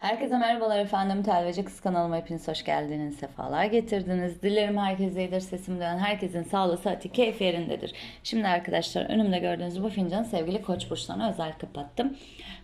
Herkese merhabalar efendim. Telveci Kız kanalıma hepiniz hoş geldiniz. Sefalar getirdiniz. Dilerim herkese iyidir. Sesim duyan herkesin sağlığı, saati, keyfi yerindedir. Şimdi arkadaşlar önümde gördüğünüz bu fincanı sevgili koç burçlarına özel kapattım.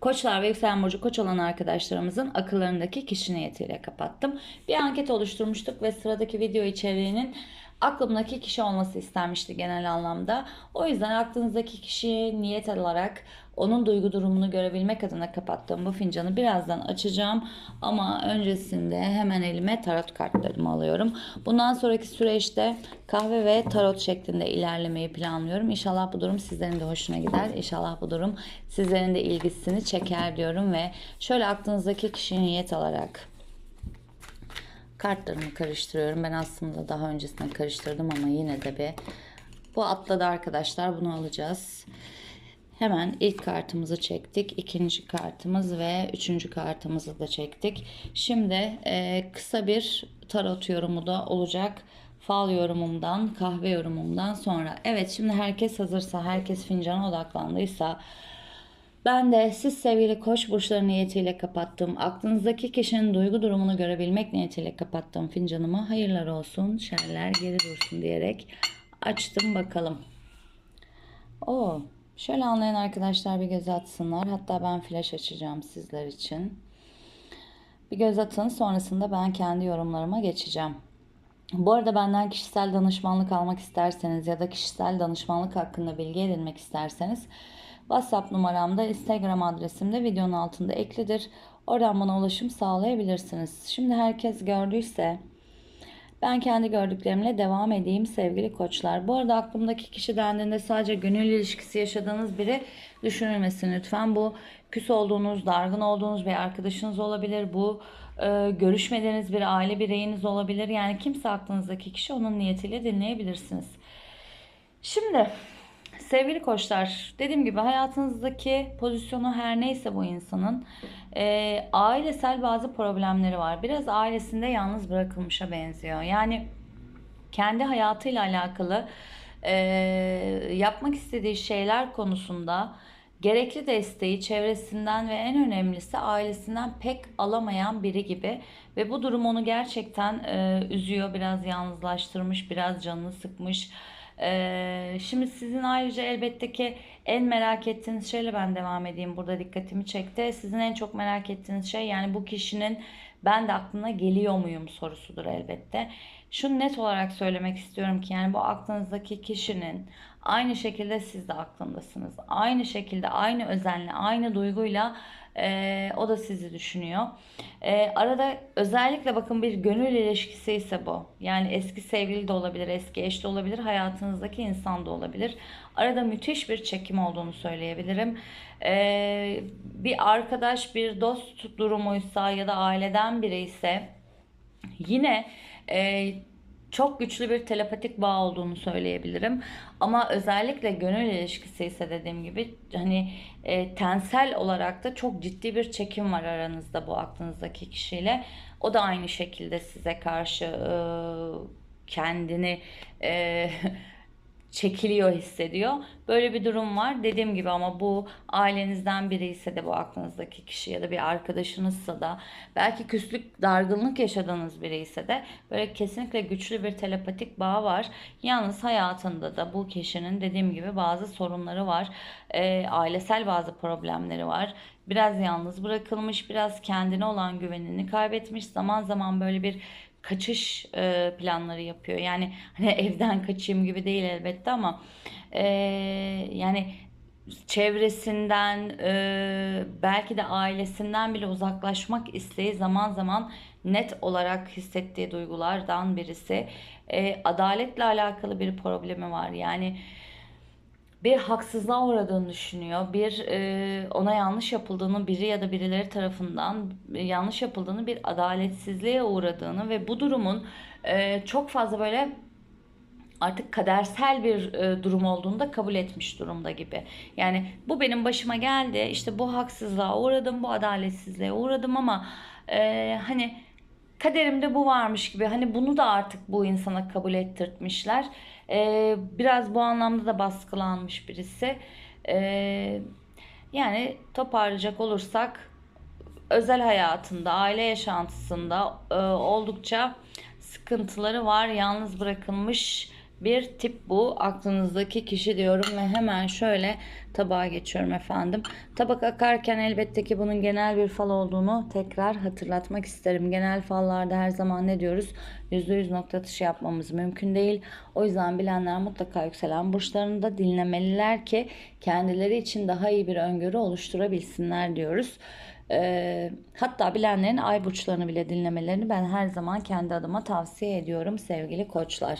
Koçlar ve yükselen burcu koç olan arkadaşlarımızın akıllarındaki kişi niyetiyle kapattım. Bir anket oluşturmuştuk ve sıradaki video içeriğinin aklımdaki kişi olması istenmişti genel anlamda. O yüzden aklınızdaki kişiye niyet alarak onun duygu durumunu görebilmek adına kapattığım bu fincanı birazdan açacağım. Ama öncesinde hemen elime tarot kartlarımı alıyorum. Bundan sonraki süreçte kahve ve tarot şeklinde ilerlemeyi planlıyorum. İnşallah bu durum sizlerin de hoşuna gider. İnşallah bu durum sizlerin de ilgisini çeker diyorum ve şöyle aklınızdaki kişiye niyet alarak kartlarımı karıştırıyorum. Ben aslında daha öncesinde karıştırdım ama yine de bir bu atladı arkadaşlar. Bunu alacağız. Hemen ilk kartımızı çektik. ikinci kartımız ve üçüncü kartımızı da çektik. Şimdi e, kısa bir tarot yorumu da olacak. Fal yorumumdan, kahve yorumumdan sonra. Evet şimdi herkes hazırsa, herkes fincana odaklandıysa ben de siz sevgili koç burçları niyetiyle kapattığım, aklınızdaki kişinin duygu durumunu görebilmek niyetiyle kapattığım fincanımı hayırlar olsun, şerler geri dursun diyerek açtım bakalım. Oo, şöyle anlayan arkadaşlar bir göz atsınlar. Hatta ben flash açacağım sizler için. Bir göz atın sonrasında ben kendi yorumlarıma geçeceğim. Bu arada benden kişisel danışmanlık almak isterseniz ya da kişisel danışmanlık hakkında bilgi edinmek isterseniz WhatsApp numaramda, Instagram adresim de videonun altında eklidir. Oradan bana ulaşım sağlayabilirsiniz. Şimdi herkes gördüyse ben kendi gördüklerimle devam edeyim sevgili koçlar. Bu arada aklımdaki kişi dendiğinde sadece gönül ilişkisi yaşadığınız biri düşünülmesin lütfen. Bu küs olduğunuz, dargın olduğunuz bir arkadaşınız olabilir. Bu e, görüşmediğiniz bir aile bireyiniz olabilir. Yani kimse aklınızdaki kişi onun niyetiyle dinleyebilirsiniz. Şimdi sevgili koçlar dediğim gibi hayatınızdaki pozisyonu her neyse bu insanın e, ailesel bazı problemleri var. Biraz ailesinde yalnız bırakılmışa benziyor. Yani kendi hayatıyla alakalı e, yapmak istediği şeyler konusunda gerekli desteği çevresinden ve en önemlisi ailesinden pek alamayan biri gibi ve bu durum onu gerçekten e, üzüyor, biraz yalnızlaştırmış, biraz canını sıkmış. Ee, şimdi sizin ayrıca elbette ki en merak ettiğiniz şeyle ben devam edeyim. Burada dikkatimi çekti. Sizin en çok merak ettiğiniz şey yani bu kişinin ben de aklına geliyor muyum sorusudur elbette. Şunu net olarak söylemek istiyorum ki yani bu aklınızdaki kişinin aynı şekilde siz de aklındasınız. Aynı şekilde, aynı özenle, aynı duyguyla e, o da sizi düşünüyor. E, arada özellikle bakın bir gönül ilişkisi ise bu. Yani eski sevgili de olabilir, eski eş de olabilir, hayatınızdaki insan da olabilir. Arada müthiş bir çekim olduğunu söyleyebilirim. E, bir arkadaş, bir dost durumuysa ya da aileden biri ise yine e, çok güçlü bir telepatik bağ olduğunu söyleyebilirim. Ama özellikle gönül ilişkisi ise dediğim gibi hani e, tensel olarak da çok ciddi bir çekim var aranızda bu aklınızdaki kişiyle. O da aynı şekilde size karşı e, kendini e, çekiliyor hissediyor. Böyle bir durum var. Dediğim gibi ama bu ailenizden biri ise de bu aklınızdaki kişi ya da bir arkadaşınızsa da belki küslük, dargınlık yaşadığınız biri ise de böyle kesinlikle güçlü bir telepatik bağ var. Yalnız hayatında da bu kişinin dediğim gibi bazı sorunları var. E, ailesel bazı problemleri var. Biraz yalnız bırakılmış, biraz kendine olan güvenini kaybetmiş. Zaman zaman böyle bir kaçış e, planları yapıyor. Yani hani evden kaçayım gibi değil elbette ama e, yani çevresinden e, belki de ailesinden bile uzaklaşmak isteği zaman zaman net olarak hissettiği duygulardan birisi. E, adaletle alakalı bir problemi var. Yani bir haksızlığa uğradığını düşünüyor. Bir e, ona yanlış yapıldığını biri ya da birileri tarafından yanlış yapıldığını bir adaletsizliğe uğradığını ve bu durumun e, çok fazla böyle artık kadersel bir e, durum olduğunu da kabul etmiş durumda gibi. Yani bu benim başıma geldi. İşte bu haksızlığa uğradım, bu adaletsizliğe uğradım ama e, hani kaderimde bu varmış gibi. Hani bunu da artık bu insana kabul ettirtmişler. Ee, biraz bu anlamda da baskılanmış birisi. Ee, yani toparlayacak olursak özel hayatında, aile yaşantısında e, oldukça sıkıntıları var. Yalnız bırakılmış bir tip bu. Aklınızdaki kişi diyorum ve hemen şöyle tabağa geçiyorum efendim. Tabak akarken elbette ki bunun genel bir fal olduğunu tekrar hatırlatmak isterim. Genel fallarda her zaman ne diyoruz? %100 nokta atışı yapmamız mümkün değil. O yüzden bilenler mutlaka yükselen burçlarını da dinlemeliler ki kendileri için daha iyi bir öngörü oluşturabilsinler diyoruz. E, hatta bilenlerin ay burçlarını bile dinlemelerini ben her zaman kendi adıma tavsiye ediyorum sevgili koçlar.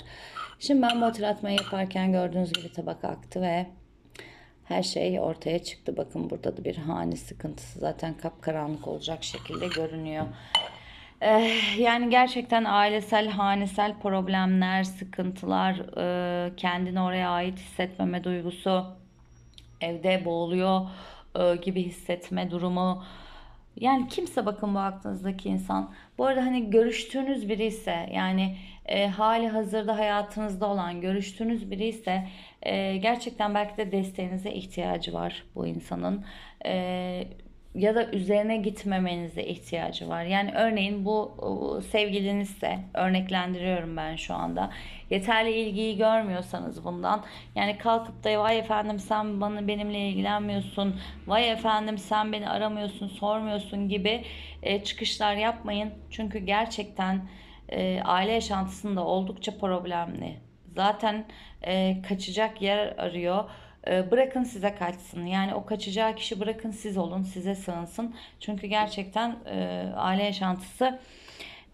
Şimdi ben bu hatırlatmayı yaparken gördüğünüz gibi tabak aktı ve her şey ortaya çıktı. Bakın burada da bir hane sıkıntısı zaten kapkaranlık olacak şekilde görünüyor. Ee, yani gerçekten ailesel, hanesel problemler, sıkıntılar, e, kendini oraya ait hissetmeme duygusu, evde boğuluyor e, gibi hissetme durumu, yani kimse bakın bu aklınızdaki insan. Bu arada hani görüştüğünüz biri ise yani e, hali hazırda hayatınızda olan görüştüğünüz biri ise e, gerçekten belki de desteğinize ihtiyacı var bu insanın. E, ya da üzerine gitmemenize ihtiyacı var. Yani örneğin bu sevgilinizse örneklendiriyorum ben şu anda. Yeterli ilgiyi görmüyorsanız bundan yani kalkıp da vay efendim sen bana benimle ilgilenmiyorsun. Vay efendim sen beni aramıyorsun, sormuyorsun gibi e, çıkışlar yapmayın. Çünkü gerçekten e, aile yaşantısında oldukça problemli. Zaten e, kaçacak yer arıyor bırakın size kaçsın. Yani o kaçacağı kişi bırakın siz olun, size sığınsın. Çünkü gerçekten e, aile yaşantısı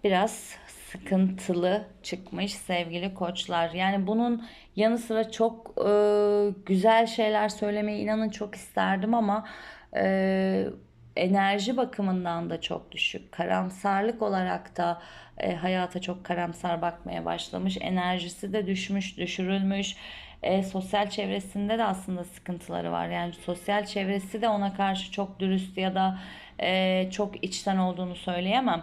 biraz sıkıntılı çıkmış sevgili koçlar. Yani bunun yanı sıra çok e, güzel şeyler söylemeyi inanın çok isterdim ama e, enerji bakımından da çok düşük. Karamsarlık olarak da e, hayata çok karamsar bakmaya başlamış. Enerjisi de düşmüş, düşürülmüş e, sosyal çevresinde de aslında sıkıntıları var. Yani sosyal çevresi de ona karşı çok dürüst ya da e, çok içten olduğunu söyleyemem.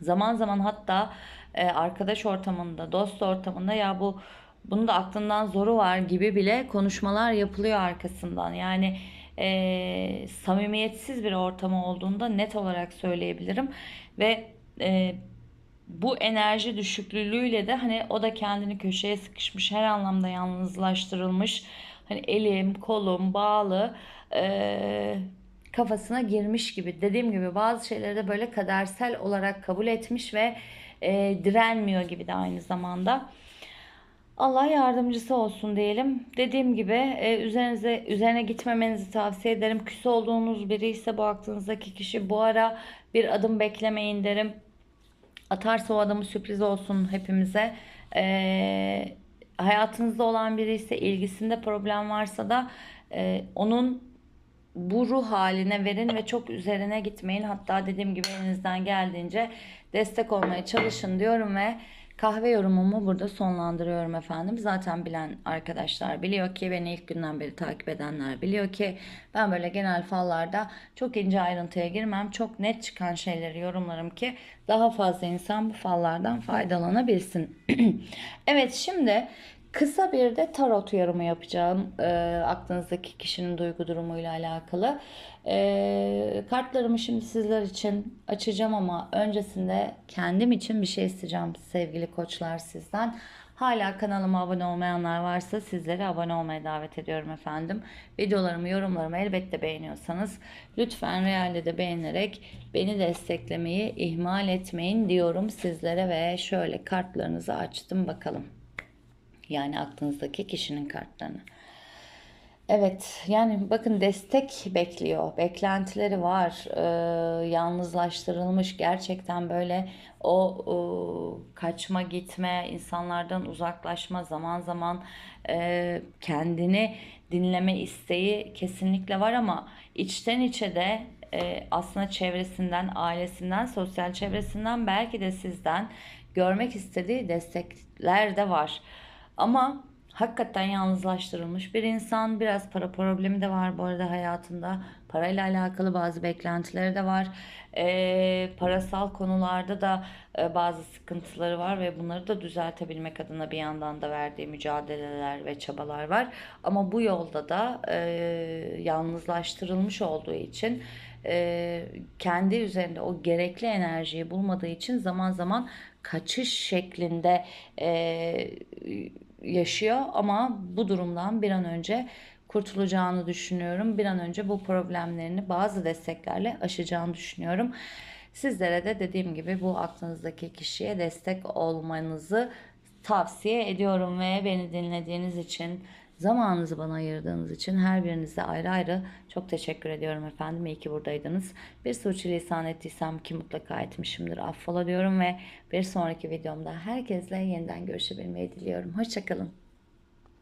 Zaman zaman hatta e, arkadaş ortamında, dost ortamında ya bu bunun da aklından zoru var gibi bile konuşmalar yapılıyor arkasından. Yani e, samimiyetsiz bir ortamı olduğunda net olarak söyleyebilirim ve e, bu enerji düşüklüğüyle de hani o da kendini köşeye sıkışmış her anlamda yalnızlaştırılmış hani elim kolum bağlı e, kafasına girmiş gibi dediğim gibi bazı şeyleri de böyle kadersel olarak kabul etmiş ve e, direnmiyor gibi de aynı zamanda. Allah yardımcısı olsun diyelim. Dediğim gibi e, üzerinize üzerine gitmemenizi tavsiye ederim. Küs olduğunuz biri ise bu aklınızdaki kişi bu ara bir adım beklemeyin derim. Atarsa o adamı sürpriz olsun hepimize. Ee, hayatınızda olan biri ise ilgisinde problem varsa da e, onun bu ruh haline verin ve çok üzerine gitmeyin. Hatta dediğim gibi elinizden geldiğince destek olmaya çalışın diyorum ve Kahve yorumumu burada sonlandırıyorum efendim. Zaten bilen arkadaşlar biliyor ki beni ilk günden beri takip edenler biliyor ki ben böyle genel fallarda çok ince ayrıntıya girmem. Çok net çıkan şeyleri yorumlarım ki daha fazla insan bu fallardan faydalanabilsin. evet şimdi Kısa bir de tarot yorumu yapacağım e, aklınızdaki kişinin duygu durumuyla alakalı. E, kartlarımı şimdi sizler için açacağım ama öncesinde kendim için bir şey isteyeceğim sevgili koçlar sizden. Hala kanalıma abone olmayanlar varsa sizleri abone olmaya davet ediyorum efendim. Videolarımı, yorumlarımı elbette beğeniyorsanız lütfen realde de beğenerek beni desteklemeyi ihmal etmeyin diyorum sizlere ve şöyle kartlarınızı açtım bakalım. Yani aklınızdaki kişinin kartlarını. Evet yani bakın destek bekliyor. Beklentileri var. Ee, yalnızlaştırılmış gerçekten böyle o, o kaçma gitme, insanlardan uzaklaşma zaman zaman e, kendini dinleme isteği kesinlikle var ama içten içe de e, aslında çevresinden, ailesinden, sosyal çevresinden belki de sizden görmek istediği destekler de var. Ama hakikaten yalnızlaştırılmış bir insan. Biraz para problemi de var bu arada hayatında. Parayla alakalı bazı beklentileri de var. E, parasal konularda da e, bazı sıkıntıları var ve bunları da düzeltebilmek adına bir yandan da verdiği mücadeleler ve çabalar var. Ama bu yolda da e, yalnızlaştırılmış olduğu için e, kendi üzerinde o gerekli enerjiyi bulmadığı için zaman zaman kaçış şeklinde e, yaşıyor ama bu durumdan bir an önce kurtulacağını düşünüyorum. Bir an önce bu problemlerini bazı desteklerle aşacağını düşünüyorum. Sizlere de dediğim gibi bu aklınızdaki kişiye destek olmanızı tavsiye ediyorum ve beni dinlediğiniz için, zamanınızı bana ayırdığınız için her birinize ayrı ayrı çok teşekkür ediyorum efendim. İyi ki buradaydınız. Bir sürçülisan ettiysem ki mutlaka etmişimdir. Affola diyorum ve bir sonraki videomda herkesle yeniden görüşebilmeyi diliyorum. Hoşçakalın.